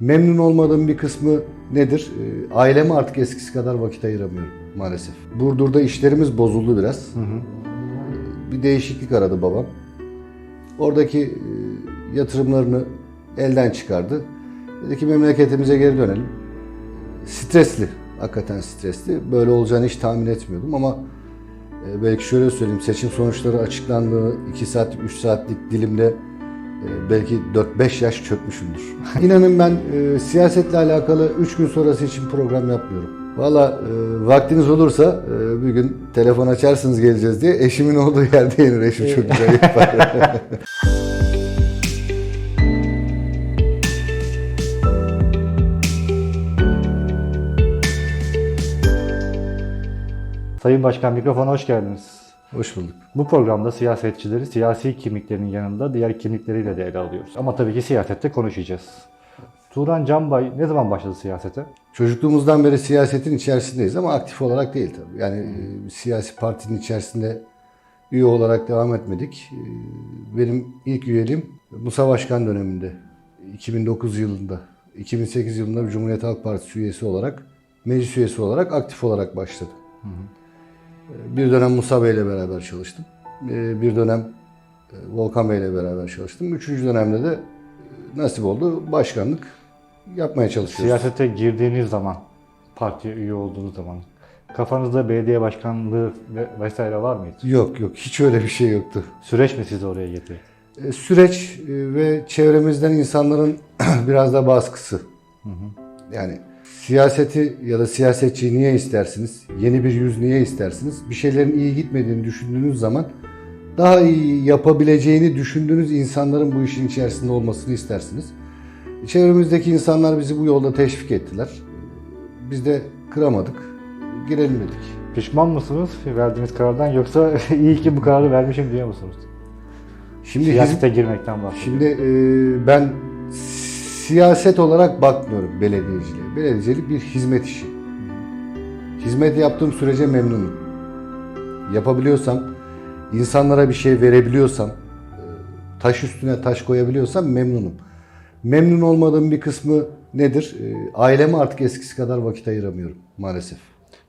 Memnun olmadığım bir kısmı nedir? Ee, Aileme artık eskisi kadar vakit ayıramıyorum maalesef. Burdur'da işlerimiz bozuldu biraz. Bir değişiklik aradı babam. Oradaki e, yatırımlarını elden çıkardı. Dedi ki memleketimize geri dönelim. Stresli, hakikaten stresli. Böyle olacağını hiç tahmin etmiyordum ama e, belki şöyle söyleyeyim, seçim sonuçları açıklandığı 2 saatlik, 3 saatlik dilimde belki 4-5 yaş çökmüşümdür. İnanın ben e, siyasetle alakalı 3 gün sonrası için program yapmıyorum. Valla e, vaktiniz olursa e, bir gün telefon açarsınız geleceğiz diye eşimin olduğu yerde yenir. Eşim çok güzel yapar. Sayın Başkan mikrofona hoş geldiniz. Hoş bulduk. Bu programda siyasetçileri siyasi kimliklerinin yanında diğer kimlikleriyle de ele alıyoruz. Ama tabii ki siyasette konuşacağız. Turan Canbay ne zaman başladı siyasete? Çocukluğumuzdan beri siyasetin içerisindeyiz ama aktif olarak değil tabii. Yani e, siyasi partinin içerisinde üye olarak devam etmedik. E, Benim ilk üyeliğim Musa Başkan döneminde 2009 yılında 2008 yılında Cumhuriyet Halk Partisi üyesi olarak meclis üyesi olarak aktif olarak başladı. E, Bir dönem Musa Bey ile beraber çalıştım. E, Bir dönem e, Volkan Bey ile beraber çalıştım. Üçüncü dönemde de e, nasip oldu başkanlık yapmaya çalışıyoruz. Siyasete girdiğiniz zaman, partiye üye olduğunuz zaman kafanızda belediye başkanlığı ve vesaire var mıydı? Yok yok hiç öyle bir şey yoktu. Süreç mi sizi oraya getirdi? E, Süreç ve çevremizden insanların biraz da baskısı. Yani siyaseti ya da siyasetçiyi niye istersiniz? Yeni bir yüz niye istersiniz? Bir şeylerin iyi gitmediğini düşündüğünüz zaman daha iyi yapabileceğini düşündüğünüz insanların bu işin içerisinde olmasını istersiniz. Çevremizdeki insanlar bizi bu yolda teşvik ettiler. Biz de kıramadık. Girelim dedik. Pişman mısınız verdiğiniz karardan yoksa iyi ki bu kararı vermişim diyor musunuz? Şimdi hizmet- Siyasete girmekten bahsediyorum. Şimdi e, ben siyaset olarak bakmıyorum belediyeciliğe. Belediyecilik bir hizmet işi. Hizmet yaptığım sürece memnunum. Yapabiliyorsam, insanlara bir şey verebiliyorsam, e, taş üstüne taş koyabiliyorsam memnunum. Memnun olmadığım bir kısmı nedir? E, Aileme artık eskisi kadar vakit ayıramıyorum maalesef.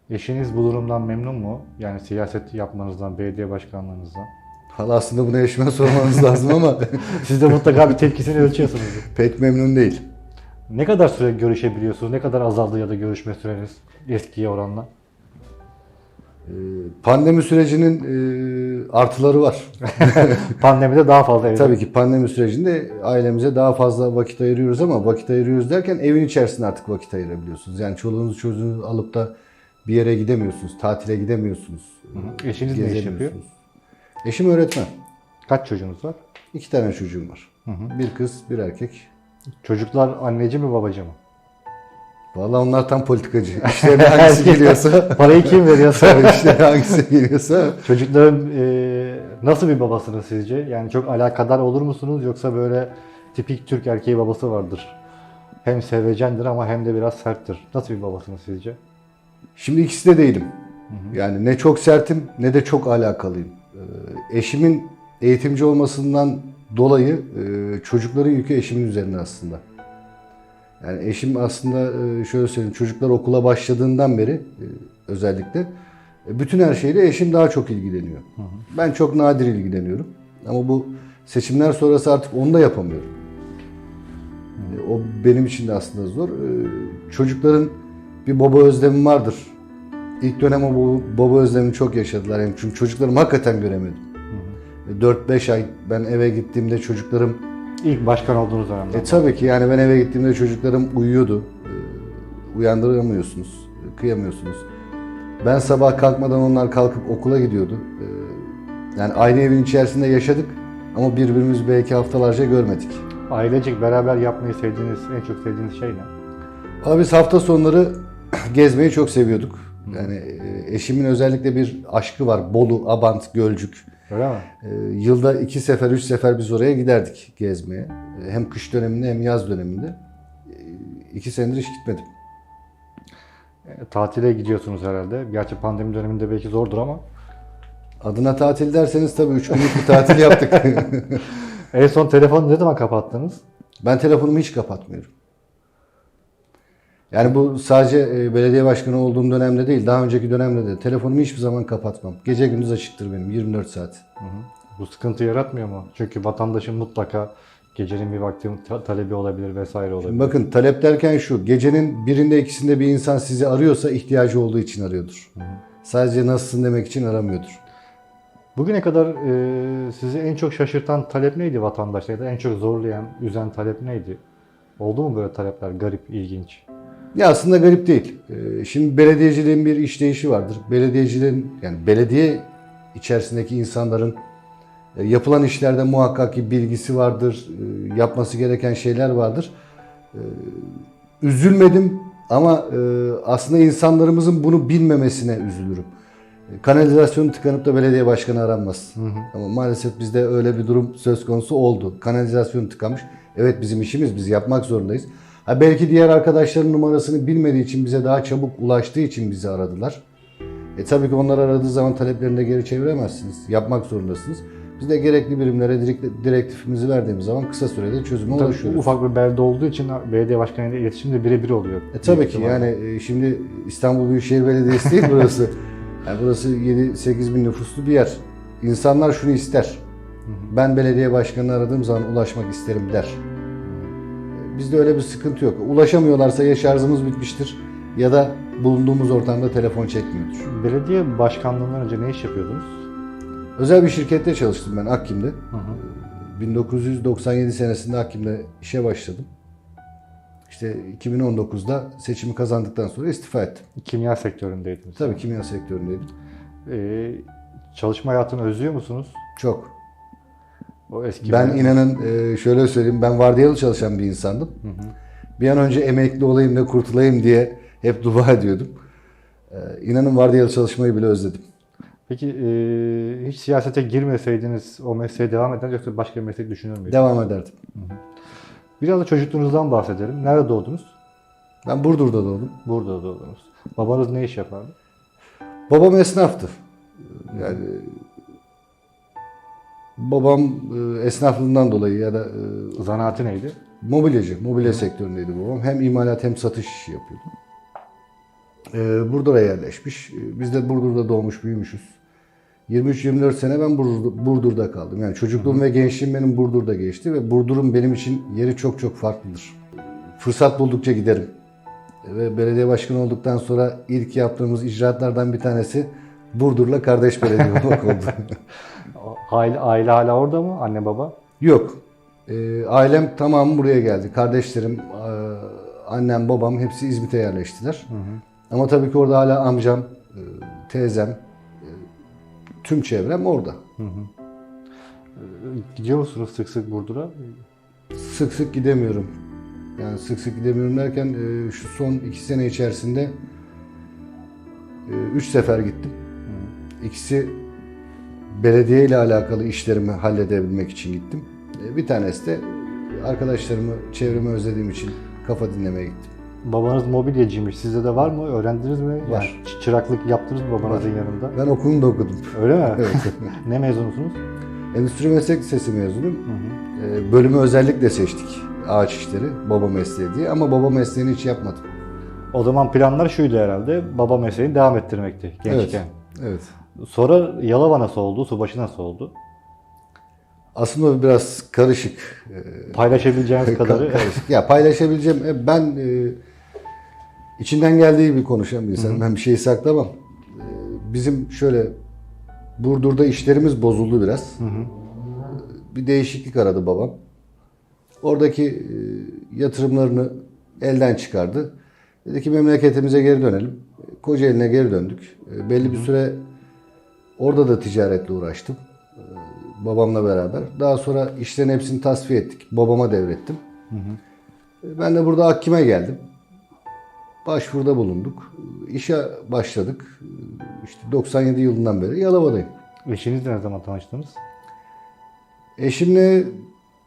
Eşiniz bu durumdan memnun mu? Yani siyaset yapmanızdan, belediye başkanlığınızdan. Valla aslında bunu eşime sormanız lazım ama Siz de mutlaka bir tepkisini ölçüyorsunuz. pek memnun değil. Ne kadar süre görüşebiliyorsunuz? Ne kadar azaldı ya da görüşme süreniz eskiye oranla? Pandemi sürecinin e, artıları var. Pandemide daha fazla evde. Tabii ki pandemi sürecinde ailemize daha fazla vakit ayırıyoruz ama vakit ayırıyoruz derken evin içerisinde artık vakit ayırabiliyorsunuz. Yani çoluğunuzu çocuğunuzu alıp da bir yere gidemiyorsunuz, tatile gidemiyorsunuz. Hı. Eşiniz ne iş yapıyor? Eşim öğretmen. Kaç çocuğunuz var? İki tane çocuğum var. Bir kız, bir erkek. Çocuklar anneci mi babacı mı? Vallahi onlar tam politikacı. İşlerine hangisi geliyorsa, Parayı kim veriyorsa? işlerine hangisi geliyorsa Çocukların e, nasıl bir babasınız sizce? Yani çok alakadar olur musunuz yoksa böyle tipik Türk erkeği babası vardır. Hem sevecendir ama hem de biraz serttir. Nasıl bir babasınız sizce? Şimdi ikisi de değilim. Yani ne çok sertim ne de çok alakalıyım. Ee, Eşimin eğitimci olmasından dolayı e, çocukların yükü eşimin üzerine aslında. Yani eşim aslında e, şöyle söyleyeyim çocuklar okula başladığından beri e, özellikle bütün her şeyle eşim daha çok ilgileniyor. Ben çok nadir ilgileniyorum. Ama bu seçimler sonrası artık onu da yapamıyorum. O benim için de aslında zor. Çocukların bir baba özlemi vardır. İlk dönem o baba- özlemini çok yaşadılar. Yani çünkü çocuklarımı hakikaten göremedim. E, 4-5 ay ben eve gittiğimde çocuklarım İlk başkan olduğunuz dönemde. e tabii ki yani ben eve gittiğimde çocuklarım uyuyordu. E, uyandıramıyorsunuz, e, kıyamıyorsunuz. Ben sabah kalkmadan onlar kalkıp okula gidiyordu. E, yani aynı evin içerisinde yaşadık ama birbirimizi belki haftalarca görmedik. Ailecek beraber yapmayı sevdiğiniz, en çok sevdiğiniz şey ne? Abi biz hafta sonları gezmeyi çok seviyorduk. Yani e, eşimin özellikle bir aşkı var. Bolu, Abant, Gölcük. Öyle mi? E, Yılda iki sefer, üç sefer biz oraya giderdik gezmeye. E, Hem kış döneminde hem yaz döneminde. E, İki senedir hiç gitmedim. E, tatile gidiyorsunuz herhalde. Gerçi pandemi döneminde belki zordur ama. Adına tatil derseniz tabii üç günlük bir tatil yaptık. En son telefonu ne zaman kapattınız? ben telefonumu hiç kapatmıyorum. Yani bu sadece e, belediye başkanı olduğum dönemde değil, daha önceki dönemde de telefonumu hiçbir zaman kapatmam. Gece gündüz açıktır benim 24 saat. Bu sıkıntı yaratmıyor mu? Çünkü vatandaşın mutlaka gecenin bir vakti ta- talebi olabilir vesaire olabilir. Bakın talep derken şu, gecenin birinde ikisinde bir insan sizi arıyorsa ihtiyacı olduğu için arıyordur. Sadece nasılsın demek için aramıyordur. Bugüne kadar e, sizi en çok şaşırtan talep neydi vatandaşta ya da en çok zorlayan, üzen talep neydi? Oldu mu böyle talepler garip, ilginç? Ya aslında garip değil. Ee, Şimdi belediyeciliğin bir işleyişi vardır. Belediyeciliğin yani belediye içerisindeki insanların e, yapılan işlerde muhakkak ki bilgisi vardır, e, yapması gereken şeyler vardır. Ee, Üzülmedim ama e, aslında insanlarımızın bunu bilmemesine üzülürüm. E, Kanalizasyon tıkanıp da belediye başkanı aranmaz. Ama maalesef bizde öyle bir durum söz konusu oldu. Kanalizasyon tıkamış. Evet bizim işimiz, biz yapmak zorundayız. Ha belki diğer arkadaşların numarasını bilmediği için bize daha çabuk ulaştığı için bizi aradılar. E tabii ki onlar aradığı zaman taleplerini de geri çeviremezsiniz. Yapmak zorundasınız. Biz de gerekli birimlere direkt- direktifimizi verdiğimiz zaman kısa sürede çözüme Tabii ulaşıyoruz. ufak bir belde olduğu için belediye başkanıyla iletişim de birebir oluyor. E tabii ki yani e, şimdi İstanbul Büyükşehir Belediyesi değil burası. Yani burası 7-8 bin nüfuslu bir yer. İnsanlar şunu ister. Ben belediye başkanını aradığım zaman ulaşmak isterim der. Bizde öyle bir sıkıntı yok. Ulaşamıyorlarsa ya şarjımız bitmiştir ya da bulunduğumuz ortamda telefon çekmiyordur. Belediye başkanlığından önce ne iş yapıyordunuz? Özel bir şirkette çalıştım ben Akkim'de. Hı hı. 1997 senesinde Akkim'de işe başladım. İşte 2019'da seçimi kazandıktan sonra istifa ettim. Kimya sektöründeydiniz. Tabii kimya sektöründeydim. Ee, çalışma hayatını özlüyor musunuz? Çok. O eski Ben bir- inanın e, şöyle söyleyeyim ben vardiyalı çalışan bir insandım. Bir an önce emekli olayım da kurtulayım diye hep dua ediyordum. E, İnanın vardiyalı çalışmayı bile özledim. Peki e, hiç siyasete girmeseydiniz o mesleğe devam eder yoksa başka bir meslek düşünür müydünüz? Devam ederdim. Biraz da çocukluğunuzdan bahsedelim. Nerede doğdunuz? Ben Burdur'da doğdum. Burada doğdunuz. Babanız ne iş yapardı? Babam esnaftı. Yani babam e, esnaflığından dolayı ya da e, Zanaati neydi? mobilyacı, mobilya sektöründeydi babam. Hem imalat hem satış işi yapıyordu. Ee, Burdur'a yerleşmiş. Ee, Biz de Burdur'da doğmuş, büyümüşüz. 23-24 sene ben Burdur'da, Burdur'da kaldım. Yani çocukluğum ve gençliğim benim Burdur'da geçti ve Burdur'un benim için yeri çok çok farklıdır. Fırsat buldukça giderim. Ve belediye başkanı olduktan sonra ilk yaptığımız icraatlardan bir tanesi Burdur'la kardeş belediye olmak oldu. Aile, aile hala orada mı? Anne baba? Yok. Ee, ailem tamamı buraya geldi. Kardeşlerim, e, annem, babam hepsi İzmit'e yerleştiler. Ama tabii ki orada hala amcam, e, teyzem, e, tüm çevrem orada. Gidiyor musunuz sık sık Burdur'a? Sık sık gidemiyorum. Yani sık sık gidemiyorum derken e, şu son iki sene içerisinde e, üç sefer gittim. İkisi belediye ile alakalı işlerimi halledebilmek için gittim. E, Bir tanesi de arkadaşlarımı, çevremi özlediğim için kafa dinlemeye gittim. Babanız mobilyacıymış. Sizde de var mı? Öğrendiniz mi? Yani Var. çı- çıraklık yaptınız mı babanızın yanında? Ben okulunu da okudum. Öyle mi? Evet. ne mezunusunuz? Endüstri Meslek Lisesi mezunuyum. E, Bölümü özellikle seçtik. Ağaç işleri, baba mesleği diye. Ama baba mesleğini hiç yapmadım. O zaman planlar şuydu herhalde. Baba mesleğini devam ettirmekti gençken. Evet. Sonra Yalova nasıl oldu? Subaşı nasıl oldu? Aslında biraz karışık. E, Paylaşabileceğiniz kadarı. Karışık. ya paylaşabileceğim e, ben e, içinden geldiği gibi konuşan bir insanım. Ben bir şeyi saklamam. Bizim şöyle Burdur'da işlerimiz bozuldu biraz. Bir değişiklik aradı babam. Oradaki yatırımlarını elden çıkardı. Dedi ki memleketimize geri dönelim. Kocaeli'ne geri döndük. Belli bir süre orada da ticaretle uğraştım. E, babamla beraber. Daha sonra işlerin hepsini tasfiye ettik. Babama devrettim. E, Ben de burada Akkim'e geldim. Başvuruda bulunduk. E, İşe başladık. E, İşte 97 yılından beri Yalova'dayım. Eşinizle ne zaman tanıştınız? Eşimle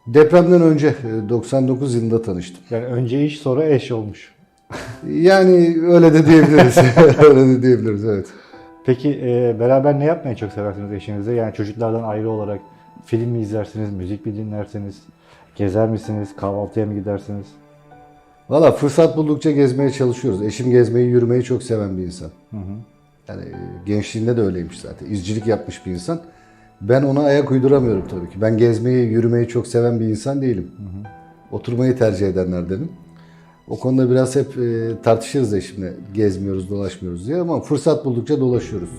depremden önce e, 99 yılında tanıştım. Yani önce iş sonra eş olmuş. Yani öyle de diyebiliriz. öyle de diyebiliriz evet. Peki e, beraber ne yapmayı çok seversiniz eşinizle? Yani çocuklardan ayrı olarak film mi izlersiniz, müzik mi dinlersiniz, gezer misiniz, kahvaltıya mı gidersiniz? Valla fırsat buldukça gezmeye çalışıyoruz. Eşim gezmeyi, yürümeyi çok seven bir insan. Yani e, gençliğinde de öyleymiş zaten. İzcilik yapmış bir insan. Ben ona ayak uyduramıyorum tabii ki. Ben gezmeyi, yürümeyi çok seven bir insan değilim. Oturmayı tercih edenlerdenim. O konuda biraz hep e, tartışırız eşimle. Gezmiyoruz, dolaşmıyoruz diye ama fırsat buldukça dolaşıyoruz.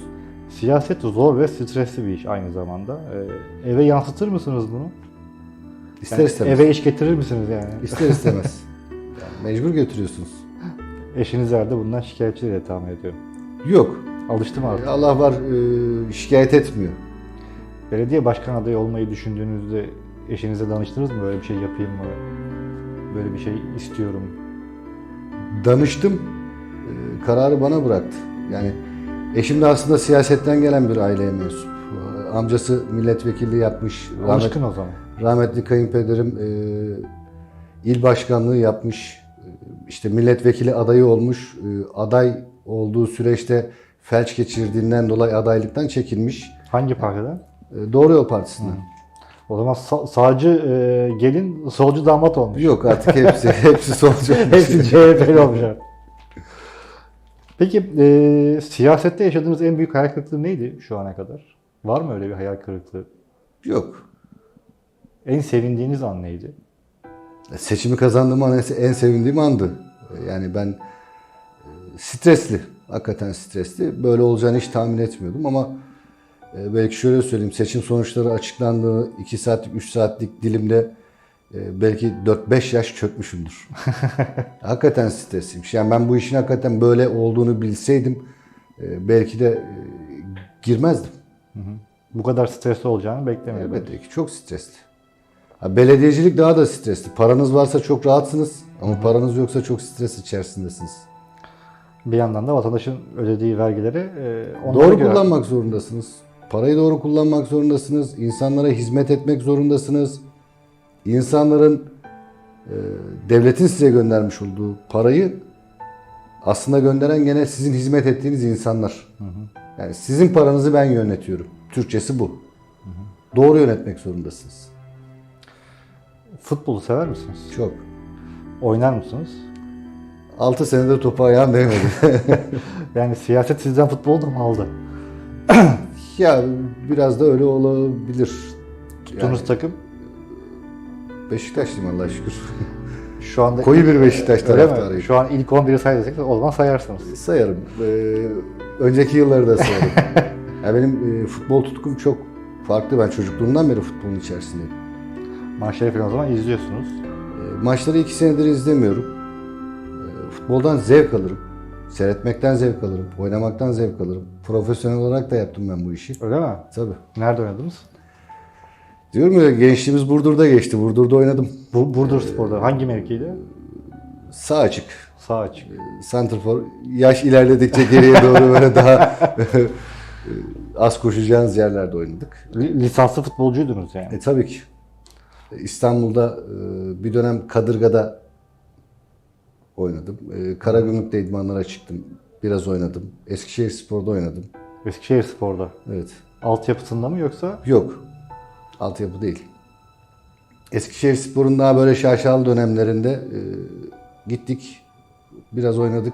Siyaset zor ve stresli bir iş aynı zamanda. Ee, eve yansıtır mısınız bunu? İster Yani istemez. Eve iş getirir misiniz yani? İster istemez. Yani mecbur götürüyorsunuz. Eşiniz herhalde bundan şikayetçi diye tahmin ediyorum. Yok. Alıştı mı artık? Allah var e, şikayet etmiyor. Belediye başkan adayı olmayı düşündüğünüzde eşinize danıştınız mı? Böyle bir şey yapayım mı? Böyle bir şey istiyorum. Danıştım. e, kararı bana bıraktı. Yani eşim de aslında siyasetten gelen bir aileye mensup. E, Amcası milletvekilliği yapmış. Rahmet, Alışkın o zaman. rahmetli kayınpederim e, il başkanlığı yapmış. E, işte milletvekili adayı olmuş. E, aday olduğu süreçte felç geçirdiğinden dolayı adaylıktan çekilmiş. Hangi partiden? E, Doğru Yol Partisi'nden. O zaman sa- sağcı e, gelin, solcu damat olmuş. Yok artık hepsi hepsi solcu. Hepsi CHP'li olmuş. artık. Peki e, siyasette yaşadığınız en büyük hayal kırıklığı neydi şu ana kadar? Var mı öyle bir hayal kırıklığı? Yok. En sevindiğiniz an neydi? Seçimi kazandığım an en- en sevindiğim andı. Yani ben e, stresli, hakikaten stresli. Böyle olacağını hiç tahmin etmiyordum ama e, belki şöyle söyleyeyim. Seçim sonuçları açıklandığı 2 saatlik, 3 saatlik dilimde e, belki 4-5 yaş çökmüşümdür. hakikaten stresliymiş. Yani ben bu işin hakikaten böyle olduğunu bilseydim e, belki de e, girmezdim. Bu kadar stresli olacağını beklemiyordum. Elbette ki çok stresli. Ha, belediyecilik daha da stresli. Paranız varsa çok rahatsınız ama paranız yoksa çok stres içerisindesiniz. Bir yandan da vatandaşın ödediği vergileri e, onlara Doğru göre- kullanmak zorundasınız. Parayı doğru kullanmak zorundasınız. İnsanlara hizmet etmek zorundasınız. İnsanların e, devletin size göndermiş olduğu parayı aslında gönderen gene sizin hizmet ettiğiniz insanlar. Yani sizin paranızı ben yönetiyorum. Türkçesi bu. Doğru yönetmek zorundasınız. Futbolu sever misiniz? Çok. Oynar mısınız? 6 senedir topu ayağım değmedi. Yani siyaset sizden futbolu da mı aldı? ya biraz da öyle olabilir. Tuttuğunuz Yani takım Beşiktaşlıyım Allah'a şükür. şu anda Koyu bir Beşiktaş taraftarıyım. Şu an ilk 11'i sayarsak o zaman sayarsınız. Sayarım. Ee, önceki yılları da sayarım. ya benim e, futbol tutkum çok farklı. Ben çocukluğumdan beri futbolun içerisindeyim. Maçları falan o zaman izliyorsunuz. E, maçları iki senedir izlemiyorum. E, futboldan zevk alırım. Seyretmekten zevk alırım. Oynamaktan zevk alırım. Profesyonel olarak da yaptım ben bu işi. Öyle mi? Tabii. Nerede oynadınız? Diyorum ya gençliğimiz Burdur'da geçti. Burdur'da oynadım. Bu, Burdur Spor'da. Hangi mevkiydi? Sağ açık. Sağ açık. Santrfor yaş ilerledikçe geriye doğru böyle daha az koşacağınız yerlerde oynadık. Li- Lisanslı futbolcuydunuz yani. E tabii ki. İstanbul'da e, bir dönem Kadırga'da oynadım. E, Karagümrük'te idmanlara çıktım. Biraz oynadım. Eskişehir Spor'da oynadım. Eskişehir Spor'da. Evet. Altyapısında mı yoksa? Yok. Altyapı değil. Eskişehir Spor'un daha böyle şaşalı dönemlerinde e, gittik. Biraz oynadık.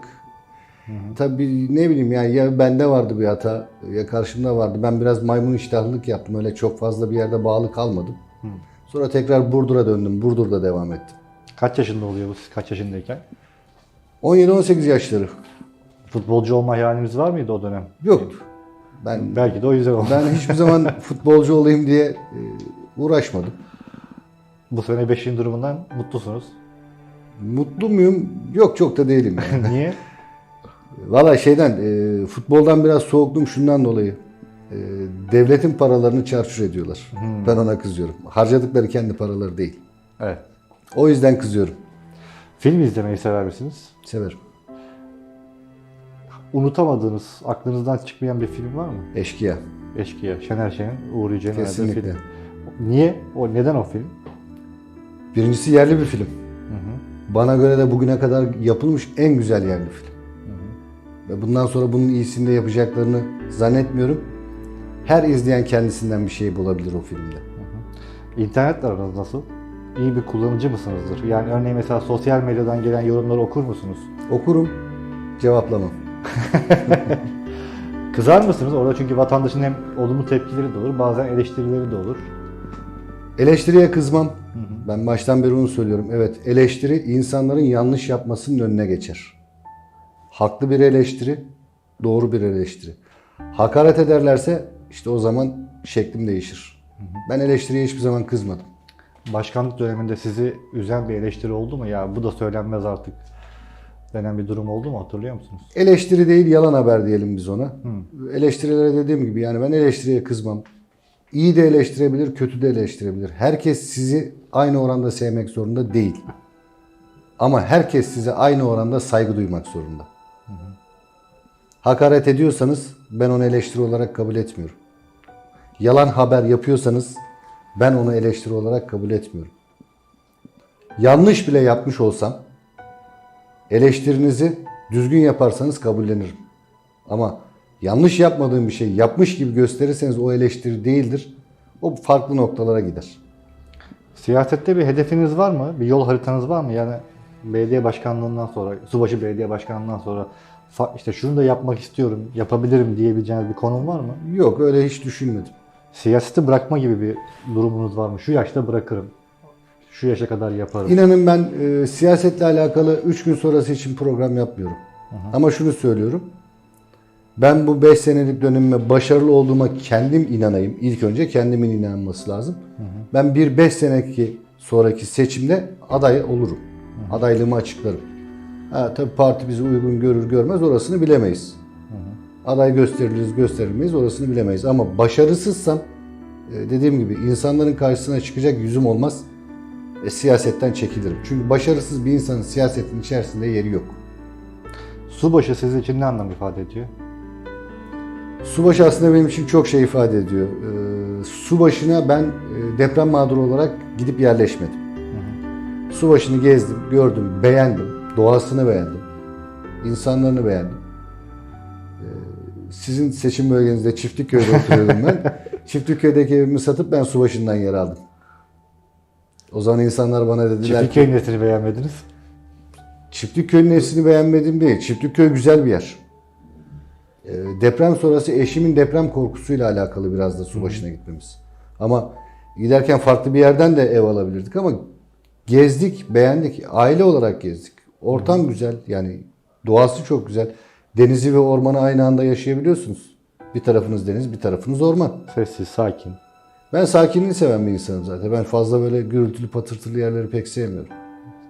Tabii ne bileyim yani ya bende vardı bir hata ya karşımda vardı. Ben biraz maymun iştahlılık yaptım. Öyle çok fazla bir yerde bağlı kalmadım. Sonra tekrar Burdur'a döndüm. Burdur'da devam ettim. Kaç yaşında oluyor bu siz kaç yaşındayken? 17-18 yaşları. Futbolcu olma hayaliniz var mıydı o dönem? Yoktu. Ben Belki de o yüzden oldu. ben hiçbir zaman futbolcu olayım diye e, uğraşmadım. Bu sene 5. durumundan mutlusunuz. Mutlu muyum? Yok çok da değilim yani. Niye? Valla şeyden, e, futboldan biraz soğuktum şundan dolayı. E, devletin paralarını çarçur ediyorlar. Ben ona kızıyorum. Harcadıkları kendi paraları değil. Evet. O yüzden kızıyorum. Film izlemeyi sever misiniz? Severim. Unutamadığınız, aklınızdan çıkmayan bir film var mı? Eşkıya. Eşkıya, Şener Şen'in, Uğur Yücel'in Kesinlikle. film. Niye? O neden o film? Birincisi yerli bir film. Bana göre de bugüne kadar yapılmış en güzel yerli film. Ve bundan sonra bunun iyisini de yapacaklarını zannetmiyorum. Her izleyen kendisinden bir şey bulabilir o filmde. İnternetle aranız nasıl? iyi bir kullanıcı mısınızdır? Yani örneğin mesela sosyal medyadan gelen yorumları okur musunuz? Okurum, cevaplamam. Kızar mısınız? Orada çünkü vatandaşın hem olumlu tepkileri de olur, bazen eleştirileri de olur. Eleştiriye kızmam. Ben baştan beri onu söylüyorum. Evet, eleştiri insanların yanlış yapmasının önüne geçer. Haklı bir eleştiri, doğru bir eleştiri. Hakaret ederlerse işte o zaman şeklim değişir. Ben eleştiriye hiçbir zaman kızmadım. Başkanlık döneminde sizi üzen bir eleştiri oldu mu? Ya bu da söylenmez artık denen bir durum oldu mu hatırlıyor musunuz? Eleştiri değil, yalan haber diyelim biz ona. Eleştirilere dediğim gibi yani ben eleştiriye kızmam. İyi de eleştirebilir, kötü de eleştirebilir. Herkes sizi aynı oranda sevmek zorunda değil. Ama herkes size aynı oranda saygı duymak zorunda. Hakaret ediyorsanız ben onu eleştiri olarak kabul etmiyorum. Yalan haber yapıyorsanız ben onu eleştiri olarak kabul etmiyorum. Yanlış bile yapmış olsam eleştirinizi düzgün yaparsanız kabullenirim. Ama yanlış yapmadığım bir şey yapmış gibi gösterirseniz o eleştiri değildir. O farklı noktalara gider. Siyasette bir hedefiniz var mı? Bir yol haritanız var mı? Yani belediye başkanlığından sonra, subaşı belediye başkanlığından sonra işte şunu da yapmak istiyorum, yapabilirim diyebileceğiniz bir konum var mı? Yok öyle hiç düşünmedim. Siyaseti bırakma gibi bir durumunuz var mı? Şu yaşta bırakırım. Şu yaşa kadar yaparım. İnanın ben e, siyasetle alakalı 3 gün sonrası için program yapmıyorum. Ama şunu söylüyorum. Ben bu 5 senelik dönemime başarılı olduğuma kendim inanayım. İlk önce kendimin inanması lazım. Ben bir 5 seneki sonraki seçimde aday olurum. Adaylığımı açıklarım. Ha, tabii parti bizi uygun görür görmez orasını bilemeyiz. Aday gösteriliriz gösterilmeyiz orasını bilemeyiz. Ama başarısızsam e, dediğim gibi insanların karşısına çıkacak yüzüm olmaz ve siyasetten çekilirim. Çünkü başarısız bir insanın siyasetin içerisinde yeri yok. Subaşı sizin için ne anlam ifade ediyor? Subaşı aslında benim için çok şey ifade ediyor. Ee, subaşına ben e, deprem mağduru olarak gidip yerleşmedim. Subaşını gezdim, gördüm, beğendim. Doğasını beğendim. insanlarını beğendim. Ee, sizin seçim bölgenizde Çiftlikköy'de oturuyordum ben. Çiftlikköy'deki evimi satıp ben Subaşı'ndan yer aldım. O zaman insanlar bana dediler ki Çiftlikköy nesini beğenmediniz? Çiftlikköy'ün nesini beğenmedim değil. Çiftlikköy güzel bir yer. Ee, deprem sonrası eşimin deprem korkusuyla alakalı biraz da su başına gitmemiz. Ama giderken farklı bir yerden de ev alabilirdik ama gezdik, beğendik. Aile olarak gezdik. Ortam güzel. Yani doğası çok güzel. Denizi ve ormanı aynı anda yaşayabiliyorsunuz. Bir tarafınız deniz, bir tarafınız orman. Sessiz, sakin. Ben sakinliği seven bir insanım zaten. Ben fazla böyle gürültülü patırtılı yerleri pek sevmiyorum.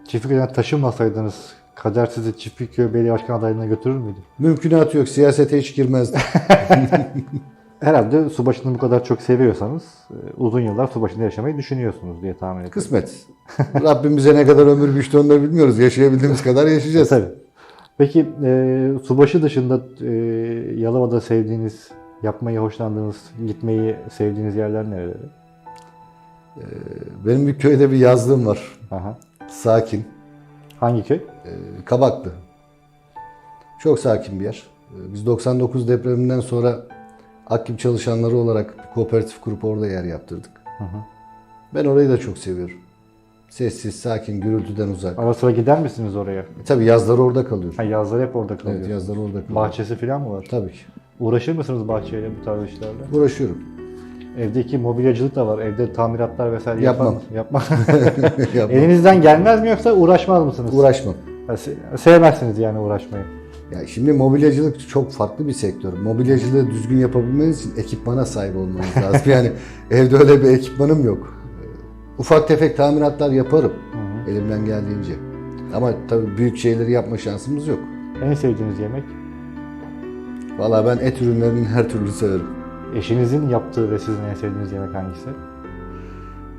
Çiftlikköy'den taşınmasaydınız kader sizi Çiftlikköy Belediye Başkan adaylığına götürür müydü? Mümkünatı yok. Siyasete hiç girmezdim. Herhalde subaşını bu kadar çok seviyorsanız e, uzun yıllar subaşında yaşamayı düşünüyorsunuz diye tahmin ediyorum. Kısmet. Rabbim bize ne kadar ömür biçti onları bilmiyoruz. Yaşayabildiğimiz kadar yaşayacağız. Tabii. Peki e, subaşı dışında e, Yalova'da sevdiğiniz, yapmayı hoşlandığınız, gitmeyi sevdiğiniz yerler nereleri? Benim bir köyde bir yazlığım var. Aha. Sakin. Hangi köy? e, Kabaklı. Çok sakin bir yer. E, Biz 99 depreminden sonra Akkim çalışanları olarak bir kooperatif kurup orada yer yaptırdık. Ben orayı da çok seviyorum. Sessiz, sakin, gürültüden uzak. Ara sıra gider misiniz oraya? E, tabii yazları orada kalıyor. Ha, yazlar hep orada kalıyor. Evet, yazları orada kalıyor. Bahçesi falan mı var? Tabii ki. Uğraşır mısınız bahçeyle bu tarz işlerle? Uğraşıyorum. Evdeki mobilyacılık da var. Evde tamiratlar vesaire Yapmam. yapar? Yapmam. Yapmam. Elinizden gelmez mi yoksa uğraşmaz mısınız? Uğraşmam. Se- Sevmezsiniz yani uğraşmayı. Ya şimdi mobilyacılık çok farklı bir sektör. Mobilyacılığı düzgün yapabilmeniz için ekipmana sahip olmanız lazım. yani evde öyle bir ekipmanım yok. Ufak tefek tamiratlar yaparım elimden geldiğince. Ama tabii büyük şeyleri yapma şansımız yok. En sevdiğiniz yemek? Vallahi ben et ürünlerinin her türlü severim. Eşinizin yaptığı ve sizin en sevdiğiniz yemek hangisi?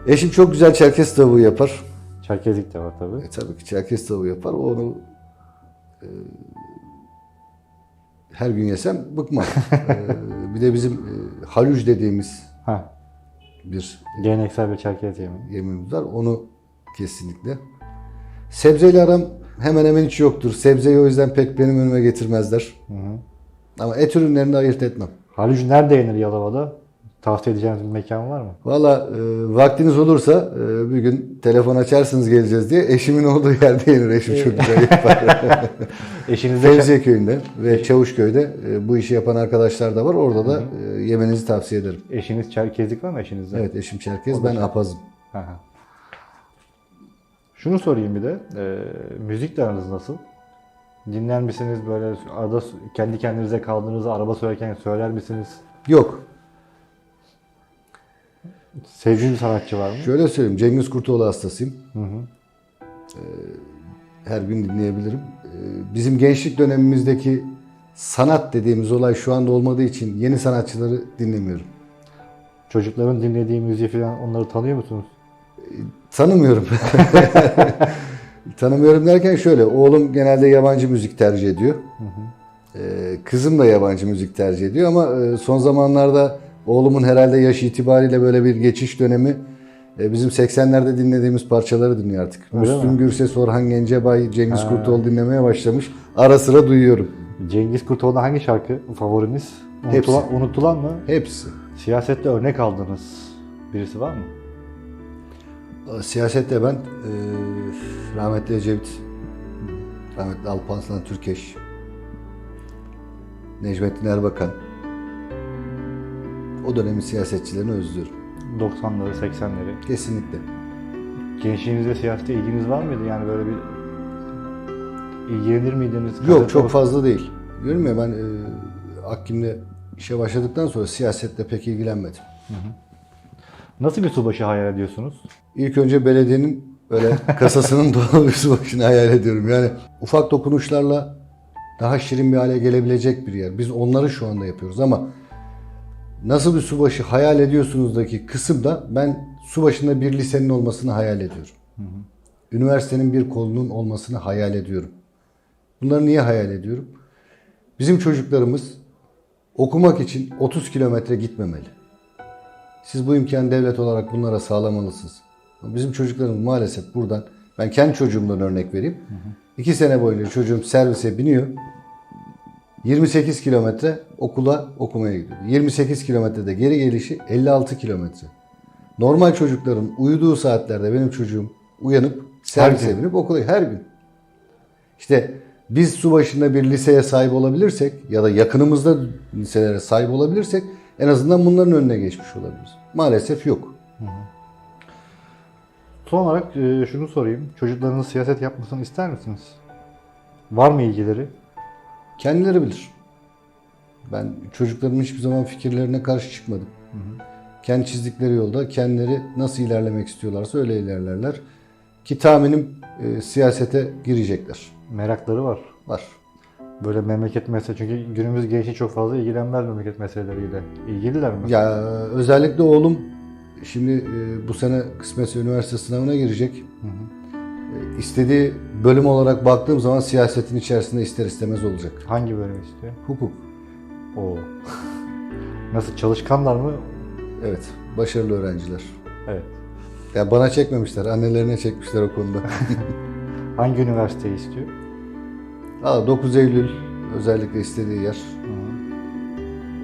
Eşim çok güzel çerkez tavuğu yapar. Çerkezlik de var tabii. E, tabii ki çerkez tavuğu yapar. Onu e, her gün yesem bıkmam. E, bir de bizim e, haluj dediğimiz Ha, bir geleneksel bir Çerkez yemeği. yemeğimiz var. Onu kesinlikle. Sebzeyle aram hemen hemen hiç yoktur. Sebzeyi o yüzden pek benim önüme getirmezler. Ama et ürünlerini ayırt etmem. Haluc nerede yenir Yalova'da? tavsiye edeceğiniz bir mekan var mı? Valla e, vaktiniz olursa e, bir gün telefon açarsınız geleceğiz diye eşimin olduğu yerde yenir. Eşim çok güzel yapar. Eşinizle Fevziye köyünde ve Çavuşköy'de e, bu işi yapan arkadaşlar da var. Orada da e, yemenizi tavsiye ederim. eşiniz Çerkezlik var mı eşinizde? Evet eşim Çerkez, ben Apazım. Aha. Şunu sorayım bir de. E, müzikle aranız nasıl? Dinler misiniz böyle arada kendi kendinize kaldığınızda araba sürerken söyler misiniz? Yok. Sevdiğiniz bir sanatçı var mı? Şöyle söyleyeyim. Cengiz Kurtoğlu hastasıyım. Hı hı. Ee, her gün dinleyebilirim. Ee, bizim gençlik dönemimizdeki sanat dediğimiz olay şu anda olmadığı için yeni sanatçıları dinlemiyorum. Çocukların dinlediği müziği falan onları tanıyor musunuz? Tanımıyorum. Tanımıyorum derken şöyle, oğlum genelde yabancı müzik tercih ediyor. Ee, kızım da yabancı müzik tercih ediyor ama e, son zamanlarda oğlumun herhalde yaş itibariyle böyle bir geçiş dönemi e, bizim 80'lerde dinlediğimiz parçaları dinliyor artık. Öyle Müslüm mi? Gürses, Orhan Gencebay, Cengiz Kurtoğlu dinlemeye başlamış. Ara sıra duyuyorum. Cengiz Kurtoğlu'ndan hangi şarkı favoriniz? Hepsi. Unutulan, unutulan mı? Hepsi. Siyasette örnek aldığınız birisi var mı? Siyasette ben e, rahmetli Ecevit, rahmetli Alparslan Türkeş, Necmettin Erbakan, o dönemin siyasetçilerini özlüyorum. 90'ları, 80'leri. Kesinlikle. Gençliğinizde siyasete ilginiz var mıydı? Yani böyle bir ilgilenir miydiniz? Yok çok fazla değil. Diyorum ya ben e, Akkim'de işe başladıktan sonra siyasetle pek ilgilenmedim. Nasıl bir subaşı hayal ediyorsunuz? İlk önce belediyenin böyle kasasının dolu bir subaşını hayal ediyorum. Yani ufak dokunuşlarla daha şirin bir hale gelebilecek bir yer. Biz onları şu anda yapıyoruz ama nasıl bir subaşı hayal ediyorsunuzdaki kısımda ben subaşında bir lisenin olmasını hayal ediyorum. Üniversitenin bir kolunun olmasını hayal ediyorum. Bunları niye hayal ediyorum? Bizim çocuklarımız okumak için 30 kilometre gitmemeli. Siz bu imkanı devlet olarak bunlara sağlamalısınız. Bizim çocuklarımız maalesef buradan, ben kendi çocuğumdan örnek vereyim. İki sene boyunca çocuğum servise biniyor. 28 kilometre okula okumaya gidiyor. 28 kilometrede geri gelişi 56 kilometre. Normal çocukların uyuduğu saatlerde benim çocuğum uyanıp servise binip okula her gün. İşte biz su başında bir liseye sahip olabilirsek ya da yakınımızda liselere sahip olabilirsek en azından bunların önüne geçmiş olabiliriz. Maalesef yok. Son olarak e, şunu sorayım. Çocuklarınız siyaset yapmasını ister misiniz? Var mı ilgileri? Kendileri bilir. Ben çocuklarımın hiçbir zaman fikirlerine karşı çıkmadım. Kendi çizdikleri yolda kendileri nasıl ilerlemek istiyorlarsa öyle ilerlerler. Ki tahminim e, siyasete girecekler. Merakları var. Var. Böyle memleket meselesi çünkü günümüz gençliği çok fazla ilgilenmez memleket meseleleriyle. İlgililer mi? Ya özellikle oğlum şimdi e, bu sene kısmetse üniversite sınavına girecek. E, istediği bölüm olarak baktığım zaman siyasetin içerisinde ister istemez olacak. Hangi bölüm istiyor? Hukuk. Oo. Nasıl çalışkanlar mı? Evet. Başarılı öğrenciler. Evet. Ya bana çekmemişler, annelerine çekmişler o konuda. Hangi üniversiteyi istiyor? Aa, 9 Eylül özellikle istediği yer.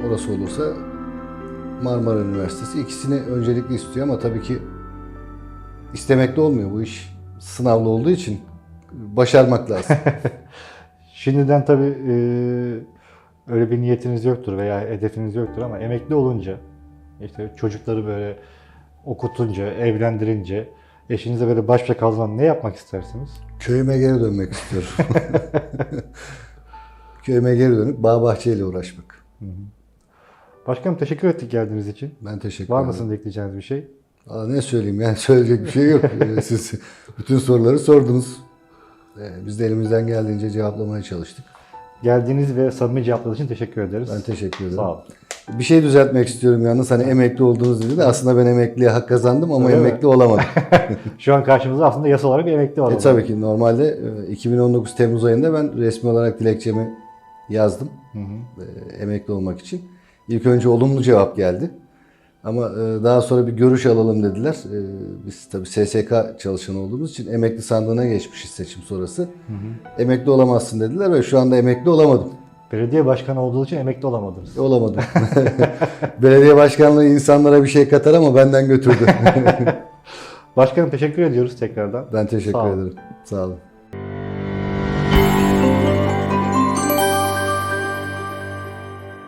Orası olursa Marmara Üniversitesi. İkisini öncelikli istiyor ama tabii ki istemekle olmuyor bu iş. Sınavlı olduğu için başarmak lazım. Şimdiden tabii e, öyle bir niyetiniz yoktur veya hedefiniz yoktur ama emekli olunca işte çocukları böyle okutunca, evlendirince eşinize böyle baş başa kaldığında ne yapmak istersiniz? Köyüme geri dönmek istiyorum. Köyüme geri dönüp bağ bahçeyle uğraşmak. Başkanım teşekkür ettik geldiğiniz için. Ben teşekkür Var ederim. mısınız ekleyeceğiniz bir şey? Aa, ne söyleyeyim yani söyleyecek bir şey yok. Ee, Siz bütün soruları sordunuz. Ee, Biz de elimizden geldiğince cevaplamaya çalıştık. Geldiğiniz ve samimi cevapladığınız için teşekkür ederiz. Ben teşekkür ederim. Sağ olun. Bir şey düzeltmek istiyorum yalnız hani emekli olduğunuz dedi de aslında ben emekliye hak kazandım ama Öyle mi? emekli olamadım. Şu an karşımızda aslında yasal olarak emekli var. e tabii ki normalde e, 2019 Temmuz ayında ben resmi olarak dilekçemi yazdım. e, emekli olmak için. İlk önce olumlu cevap geldi. Ama e, daha sonra bir görüş alalım dediler. E, Biz tabii SSK çalışanı olduğumuz için emekli sandığına geçmişiz seçim sonrası. Emekli olamazsın dediler ve şu anda emekli olamadım. Belediye başkanı olduğu için emekli olamadınız. Olamadım. Belediye başkanlığı insanlara bir şey katar ama benden götürdü. Başkanım teşekkür ediyoruz tekrardan. ben teşekkür Sağ olun. ederim. Sağ olun.